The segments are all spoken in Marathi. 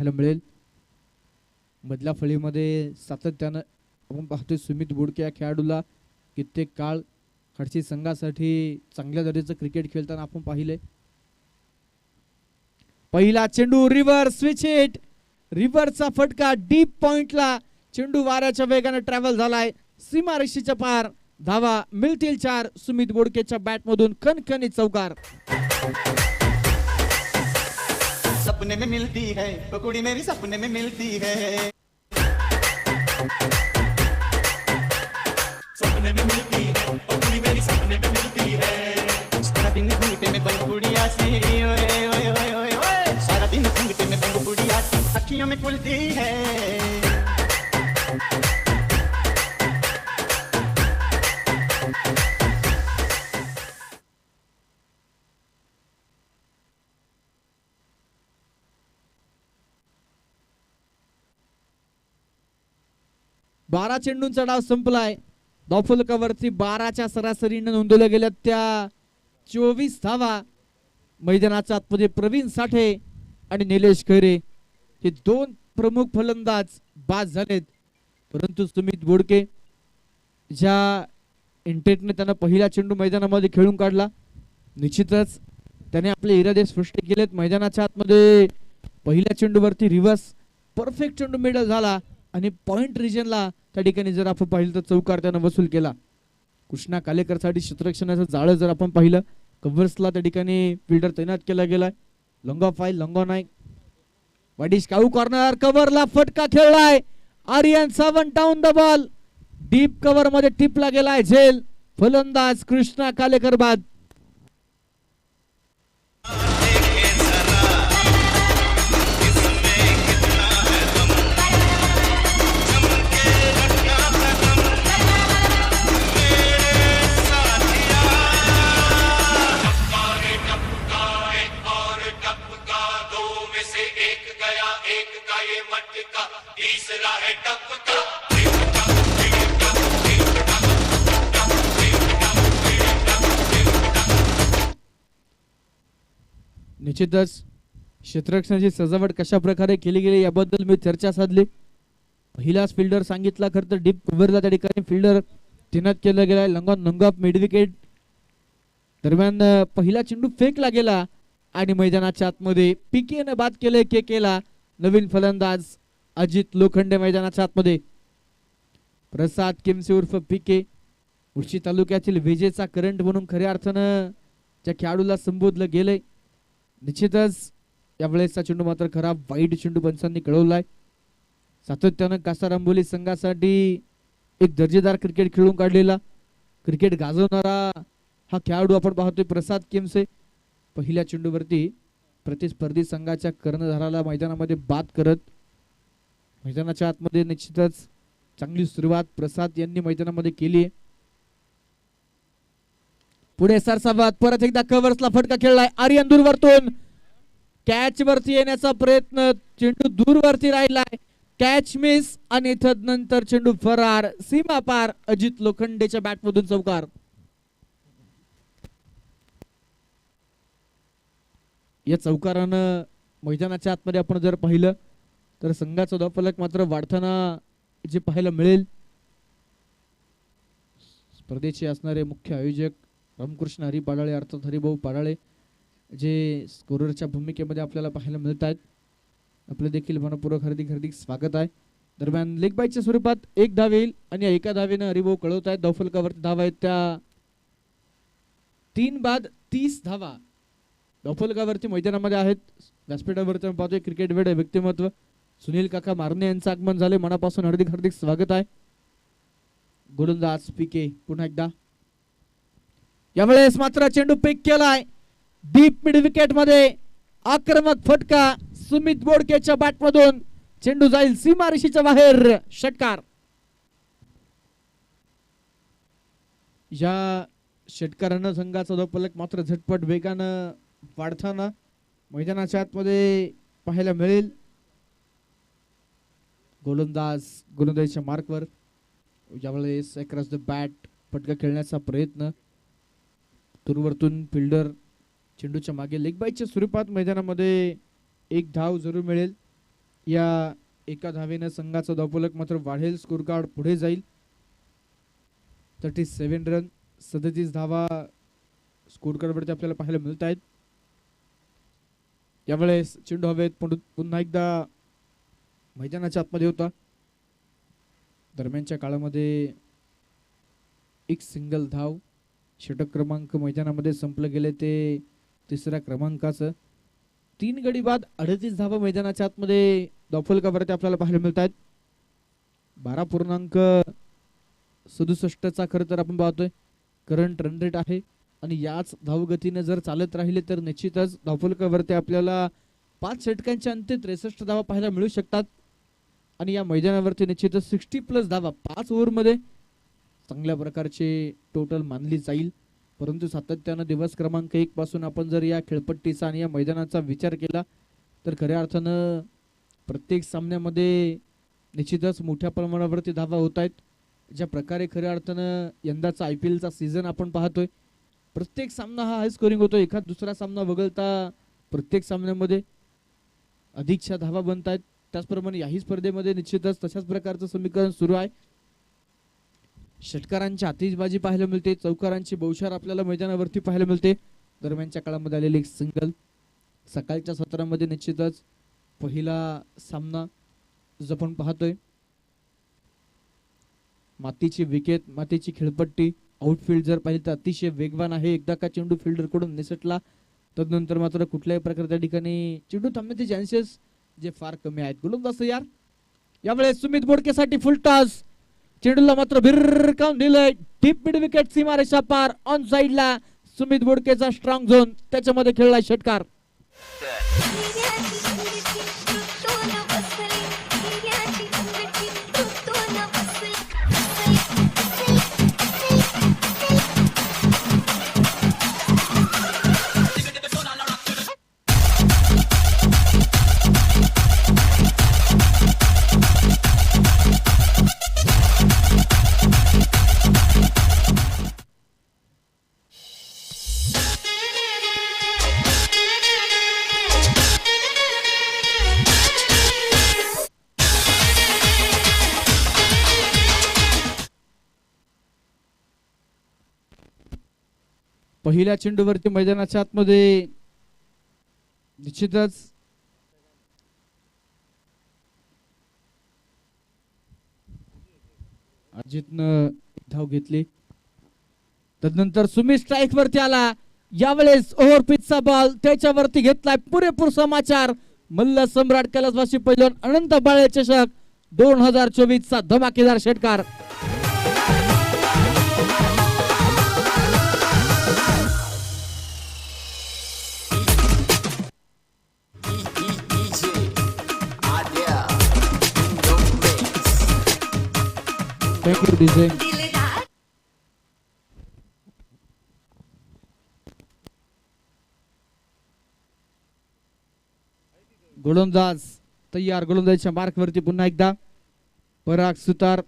पाहायला मिळेल. मधल्या फळीमध्ये सातत्यानं आपण पाहतोय सुमित बुडके या खेळाडूला कित्येक काळ खडशी संघासाठी चांगल्या दर्जाचं क्रिकेट खेळताना आपण पाहिले. पहिला चेंडू रिव्हर्स स्विच हिट रिव्हर्सचा फटका डीप पॉइंटला चेंडू वाऱ्याच्या वेगाने ट्रॅव्हल झालाय. सीमारेषेच्या पार धावा मिळतील चार. सुमित बोडकेच्या बॅट मधून चौकार. सपने में मिलती है, पकौड़ी मेरी सपने में मिलती है। सपने में मिलती है, पकौड़ी मेरी सपने में मिलती है। सारा दिन घूमते में बंग बुढ़िया सी, ओए ओए ओए ओए सारा दिन घूमते में बंग बुढ़िया अखियों में खुलती है। बारा चेंडूंचा डाव संपलाय. धावफलकावरती बाराच्या सरासरीने नोंदवल्या गेल्या त्या चोवीस धावा मैदानाच्या आतमध्ये प्रवीण साठे आणि निलेश खैरे. हे दोन प्रमुख फलंदाज बाद झालेत. परंतु सुमित बोडके ज्या इंटेटने त्यानं पहिला चेंडू मैदानामध्ये खेळून काढला निश्चितच त्याने आपले इरादे स्पष्ट केलेत. मैदानाच्या आतमध्ये पहिल्या चेंडूवरती रिव्हर्स परफेक्ट चेंडू मेडल झाला. आणि पॉईंट रिजनला त्या ठिकाणी जर आपण पाहिलं तर चौकार त्यानं वसूल केला. कृष्णा कालेकरसाठी क्षेत्ररक्षणाचं जाळं जर आपण पाहिलं कव्हर्सला त्या ठिकाणी फिल्डर तैनात केला गेलाय. लंगा फाय लंगा नाईक वाडिश काऊ कॉर्नर कव्हरला फटका खेळलाय. Aryan Sawant down the ball deep कव्हरमध्ये टिपला गेलाय झेल. फलंदाज कृष्णा कालेकर बाद निश्चितच क्षेत्ररक्षणाची सजावट कशा प्रकारे केली गेली याबद्दल मी चर्चा साधली. पहिलाच फिल्डर सांगितला खरं तर डीप कव्हरला त्या ठिकाणी फिल्डर तैनात केला गेला लंगॉन नंगॉप मिडविकेट दरम्यान पहिला चेंडू फेकला गेला आणि मैदानाच्या आतमध्ये पीकेनं बाद केले के केला नवीन फलंदाज अजित लोखंडे मैदानाच्या आतमध्ये. प्रसाद किमसे उर्फ पिके उशी तालुक्यातील विजेचा करंट म्हणून खऱ्या अर्थानं त्या खेळाडूला संबोधलं गेलंय. निश्चितच यावेळेसचा चेंडू मात्र खराब वाईट चेंडू पंचांनी कळवलाय सातत्यानं कासार आंबोली संघासाठी एक दर्जेदार क्रिकेट खेळून काढलेला. क्रिकेट गाजवणारा हा खेळाडू आपण पाहतोय प्रसाद केमसे. पहिल्या चेंडूवरती प्रतिस्पर्धी संघाच्या कर्णधाराला मैदानामध्ये बाद करत मैदानाच्या आतमध्ये निश्चितच चांगली सुरुवात प्रसाद यांनी मैदानामध्ये केली आहे पुढे सरसाबाद परत एकदा कव्हर्सला फटका खेळलाय आर्यन दूरवरतून. कॅच वरती येण्याचा प्रयत्न चेंडू दूरवरती राहिलाय. कॅच मिस आणि तदनंतर चेंडू फरार सीमा पार अजित लोखंडेच्या बॅट मधून चौकार. या चौकारानं मैदानाच्या आतमध्ये आपण जर पाहिलं तर संघाचा धावफलक मात्र वाढताना जे पाहायला मिळेल. स्पर्धेचे असणारे मुख्य आयोजक रामकृष्ण हरी पाडाळे अर्थात हरिभाऊ पाडाळे जे स्कोररच्या भूमिकेमध्ये आपल्याला पाहायला मिळत आहेत आपलं देखील मनपूर्वक हार्दिक हार्दिक स्वागत आहे. दरम्यान लेग बाईच्या स्वरूपात एक धाव येईल आणि एका धावेनं हरिभाऊ कळवत आहेत. धावफलकावरती धाव आहेत त्या. तीन बाद तीस धावा. धावफलकावरती मैदानामध्ये आहेत. व्यासपीठावरती आपण पाहतोय क्रिकेट वेळ व्यक्तिमत्व. सुनील काका मारणे यांचं आगमन झाले मनापासून हार्दिक हार्दिक स्वागत आहे. गोलंदाज पीके पुन्हा एकदा. यावेळेस मात्र चेंडू पिक केलाय. डीप मिड विकेटमध्ये आक्रमक फटका सुमित बोडकेच्या बॅट मधून. चेंडू जाईल सीमारेषेच्या बाहेर षटकार. या षटकारानं संघाचा धावफलक मात्र झटपट वेगानं वाढताना मैदानाच्या आतमध्ये पाहायला मिळेल. गोलंदाज गोलंदाजीच्या मार्कवर ज्यावेळेस अक्रॉस द बॅट फटका खेळण्याचा प्रयत्न. दूरवरतून फिल्डर चेंडूच्या मागे लेगबाईच्या स्वरूपात मैदानामध्ये एक धाव जरूर मिळेल. या एका धावेनं संघाचा धावफलक मात्र वाढेल. स्कोर कार्ड पुढे जाईल. थर्टी सेवन रन सदतीस धावा स्कोर कार्डवरती आपल्याला पाहायला मिळत आहेत यावेळेस चेंडू हवेत पुन्हा एकदा मैदानाच्या आतमध्ये होता. दरम्यानच्या काळामध्ये एक सिंगल धाव षटक क्रमांक मैदानामध्ये संपलं गेले ते तिसऱ्या क्रमांकाचं. तीन गडी बाद अडतीस धावा मैदानाच्या आतमध्ये धावफलकावरती आपल्याला पाहायला मिळत आहेत बारा पूर्णांक सदुसष्टचा खरं तर आपण पाहतोय. करंट रन रेट आहे. आणि याच धावगतीने जर चालत राहिले तर निश्चितच धावफलकावरती आपल्याला पाच षटकांच्या अंती त्रेसष्ट धावा पाहायला मिळू शकतात. आणि या मैदानावरती निश्चितच सिक्स्टी प्लस धावा पाच ओव्हरमध्ये चांगल्या प्रकारचे टोटल मानली जाईल. परंतु सातत्यानं दिवस क्रमांक एक पासून आपण जर या खेळपट्टीचा आणि या मैदानाचा विचार केला तर खऱ्या अर्थानं प्रत्येक सामन्यामध्ये निश्चितच मोठ्या प्रमाणावरती धावा होत आहेत. ज्या प्रकारे खऱ्या अर्थानं यंदाचा आय पी एलचा सीझन आपण पाहतोय प्रत्येक सामना हा हाय स्कोरिंग होतो एखाद दुसरा सामना वगळता प्रत्येक सामन्यामध्ये अधिकच्या धावा बनत आहेत त्याचप्रमाणे याही स्पर्धेमध्ये निश्चितच तशाच प्रकारचं समीकरण सुरू आहे. षटकारांची आतिषबाजी पाहायला मिळते चौकारांची बहुशार आपल्याला मैदानावरती पाहायला मिळते. दरम्यानच्या काळामध्ये आलेली एक सिंगल सकाळच्या सत्रामध्ये निश्चितच पहिला सामना जपून आपण पाहतोय. मातीची विकेट मातीची खेळपट्टी आउटफील्ड जर पाहिली तर अतिशय वेगवान आहे. एकदा का चेंडू फिल्डरकडून निसटला तदनंतर मात्र कुठल्याही प्रकारच्या ठिकाणी चेंडू थांबण्याचे चान्सेस जे फार कमी आहेत. गोलंदाज यार यावेळेस सुमित बोडकेसाठी फुल टॉस चेंडूला मात्र भिरकावून दिलंय. डीप मिड विकेट सीमारेषा पार ऑन साइडला सुमित बोडकेचा स्ट्रॉंग झोन त्याच्यामध्ये खेळलाय षटकार. पहिल्या चेंडूवरती मैदानाच्या आतमध्ये निश्चितच अजितनं धाव घेतली. तदनंतर सुमित स्ट्राईक वरती आला. यावेळेस ओव्हर पिचचा बॉल त्याच्यावरती घेतलाय पुरेपूर समाचार. मल्ल सम्राट कैलासवासी पैलवान अनंत बाळे चषक दोन हजार चोवीस चा धमाकेदार षटकार. थँक्यू डीजे गोलंदाज तयार गोलंदाजच्या मार्क वरती पुन्हा एकदा. पराग सुतार.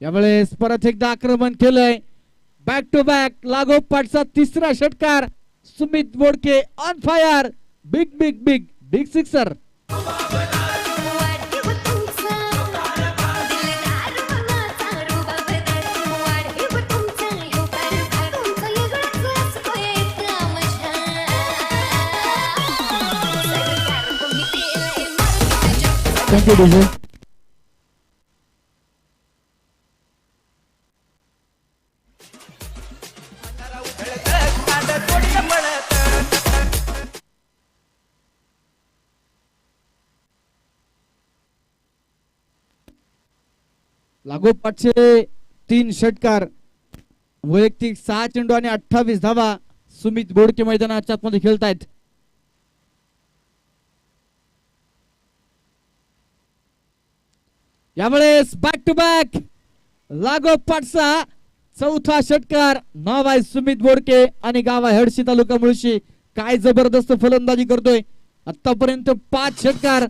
यावेळेस परत एकदा आक्रमण केलंय. बॅक टू बॅक लागोपाठचा तिसरा षटकार. Sumit Bodke on fire big big big big sixer Thank you, DJ. लागोपाठचे तीन षटकार वैयक्तिक सहा चेंडू आणि अठ्ठावीस धावा सुमित बोडके मैदानाच्या आतमध्ये खेळतायत. यावेळेस बॅक टू बॅक लागोपाठचा चौथा षटकार नाव आहे सुमित बोडके आणि गाव आहे हडशी तालुका मुळशी. काय जबरदस्त फलंदाजी करतोय. आतापर्यंत पाच षटकार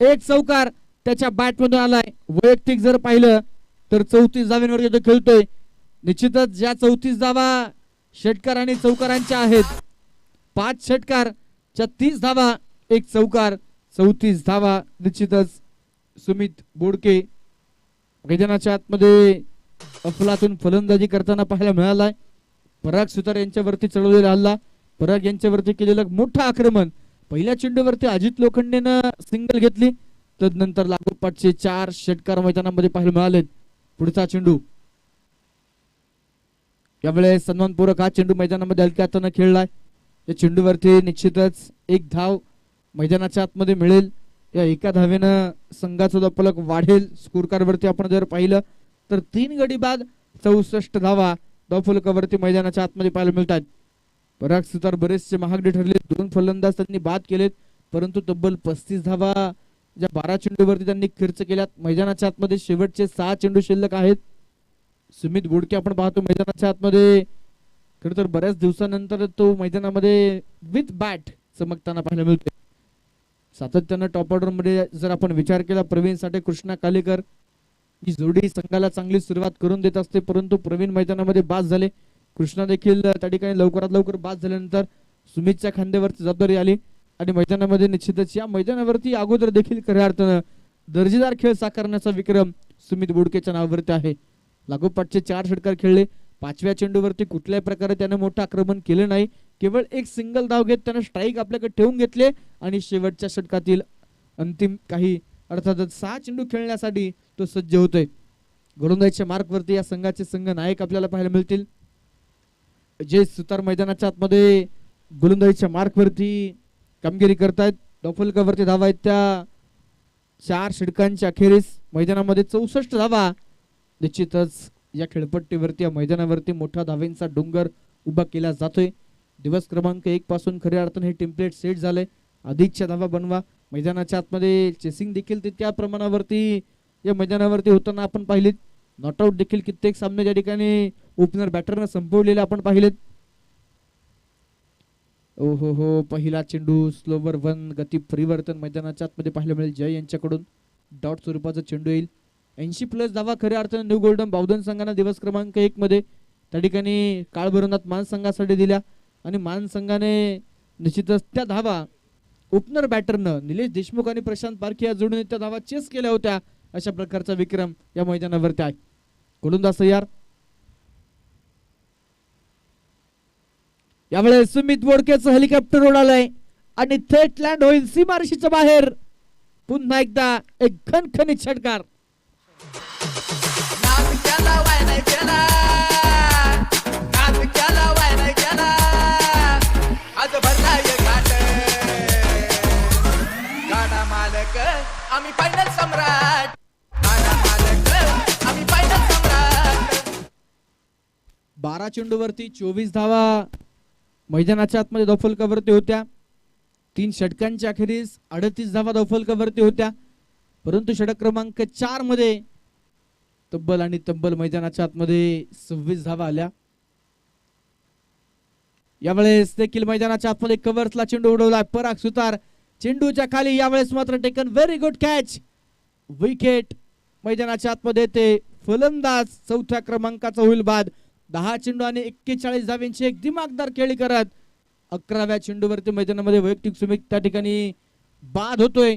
एक चौकार त्याच्या बॅट मधून आलाय. वैयक्तिक जर पाहिलं तर चौतीस जावेंवर तो खेळतोय. निश्चितच ज्या चौतीस धावा षटकार आणि चौकारांच्या आहेत पाच षटकार च्या तीस धावा एक चौकार. चौतीस धावा निश्चितच सुमित बोडके. मैदानाच्या आतमध्ये अफलातून फलंदाजी करताना पाहायला मिळालाय. पराग सुतार यांच्यावरती चढवलेला हल्ला. पराग यांच्यावरती केलेलं मोठं आक्रमण. पहिल्या चेंडूवरती अजित लोखंडेनं सिंगल घेतली. तदनंतर लागोपाठचे चार षटकार मैदानामध्ये पाहायला मिळालेत. पुढचा चेंडू. यावेळेस सन्मानपूर्वक हा चेंडू मैदानामध्ये हलक्या हातानं खेळलाय. या चेंडूवरती निश्चितच एक धाव मैदानाच्या आतमध्ये मिळेल. या एका धावेनं संघाचा जो फलक वाढेल. स्कोर आपण जर पाहिलं तर तीन गडी बाद चौसष्ट धावा धावफलकावरती मैदानाच्या आतमध्ये पाहायला मिळतात. पराग सुतार बरेचसे महागडे ठरले. दोन फलंदाज त्यांनी बाद केलेत परंतु तब्बल पस्तीस धावा ज्या बारा चेंडूवरती त्यांनी खर्च केल्यात मैदानाच्या आतमध्ये शेवटचे सहा चेंडू शिल्लक आहेत. सुमित गोडके आपण पाहतो मैदानाच्या आतमध्ये. खर तर बऱ्याच दिवसानंतर तो मैदानामध्ये विथ बॅट चमकताना पाहायला मिळतो सातत्यानं टॉप ऑर्डरमध्ये जर आपण विचार केला प्रवीण साठे कृष्णा कालेकर ही जोडी संघाला चांगली सुरुवात करून देत असते परंतु प्रवीण मैदानामध्ये बाद झाले. कृष्णा देखील त्या ठिकाणी लवकरात लवकर बाद झाल्यानंतर सुमितच्या खांद्यावरची जबाबदारी आली. आणि मैदानामध्ये निश्चितच या मैदानावरती अगोदर देखील खऱ्या अर्थानं दर्जेदार खेळ साकारण्याचा विक्रम सुमित बोडकेच्या नावावरती आहे. लागोपाठचे चार षटकार खेळले. पाचव्या चेंडूवरती कुठल्याही प्रकारे त्यानं मोठं आक्रमण केलं नाही. केवळ एक सिंगल धाव घेत त्यानं स्ट्राईक आपल्याकडे ठेवून घेतले आणि शेवटच्या षटकातील अंतिम काही अर्थातच सहा चेंडू खेळण्यासाठी तो सज्ज होतोय. गोलंदाजीच्या मार्कवरती या संघाचे संघ नायक आपल्याला पाहायला मिळतील. जे सुतार मैदानाच्या आतमध्ये गोलंदाजीच्या मार्कवरती कामगिरी करतायत. डॉफलकावरती धावा आहेत त्या. चार षटकांच्या अखेरीस मैदानामध्ये चौसष्ट धावा. निश्चितच या खेळपट्टीवरती या मैदानावरती मोठा धावेंचा डोंगर उभा केला जातोय. दिवस क्रमांक एक पासून खऱ्या अर्थाने हे टेम्पलेट सेट झालंय. अधिकच्या धावा बनवा. मैदानाच्या आतमध्ये चेसिंग देखील तितक्या प्रमाणावरती या मैदानावरती होताना आपण पाहिलेत. नॉटआउट देखील कित्येक सामने त्या ठिकाणी ओपनर बॅटरनं संपवलेले आपण पाहिलेत. ओ हो हो पहिला चेंडू स्लोवर वन गती परिवर्तन मैदानाच्या आतमध्ये पाहायला मिळेल. जय यांच्याकडून. डॉट स्वरूपाचा चेंडू येईल. ऐंशी प्लस धावा खऱ्या अर्थाने न्यू गोल्डन बावधन संघानं दिवस क्रमांक एक मध्ये त्या ठिकाणी काळभरणात मान संघासाठी दिल्या. आणि मान संघाने निश्चितच त्या धावा ओपनर बॅटरनं निलेश देशमुख आणि प्रशांत पारखी या जोडून त्या धावा चेस केल्या होत्या. अशा प्रकारचा विक्रम या मैदानावरती आहे. गोलंदाज तयार. यावेळेस सुमित बोडकेचं हेलिकॉप्टर उडालंय आणि थेट लँड होईल सीमारशीच्या बाहेर. पुन्हा एकदा एक खणखणीत षटकार मालक आम्ही फायनल सम्राट. बारा चेंडूवरती चोवीस धावा. मैदानाच्या आतमध्ये दफलकावरती होत्या. तीन षटकांच्या अखेरीस अडतीस धावा दफलकावरती होत्या. परंतु षटक क्रमांक चारमध्ये तब्बल आणि तब्बल मैदानाच्या आतमध्ये सव्वीस धावा आल्या. यावेळेस देखील मैदानाच्या आतमध्ये कव्हर्सला चेंडू उडवला पराग सुतार. चेंडूच्या खाली यावेळेस मात्र taken very good catch wicket मैदानाच्या आतमध्ये ते फलंदाज चौथ्या क्रमांकाचा होईल बाद. दहा चेंडू आणि एक्केचाळीस धाव्यांची एक दिमागदार खेळी करत अकराव्या चेंडूवरती मैदानामध्ये वैयक्तिक सुमित त्या ठिकाणी बाद होतोय.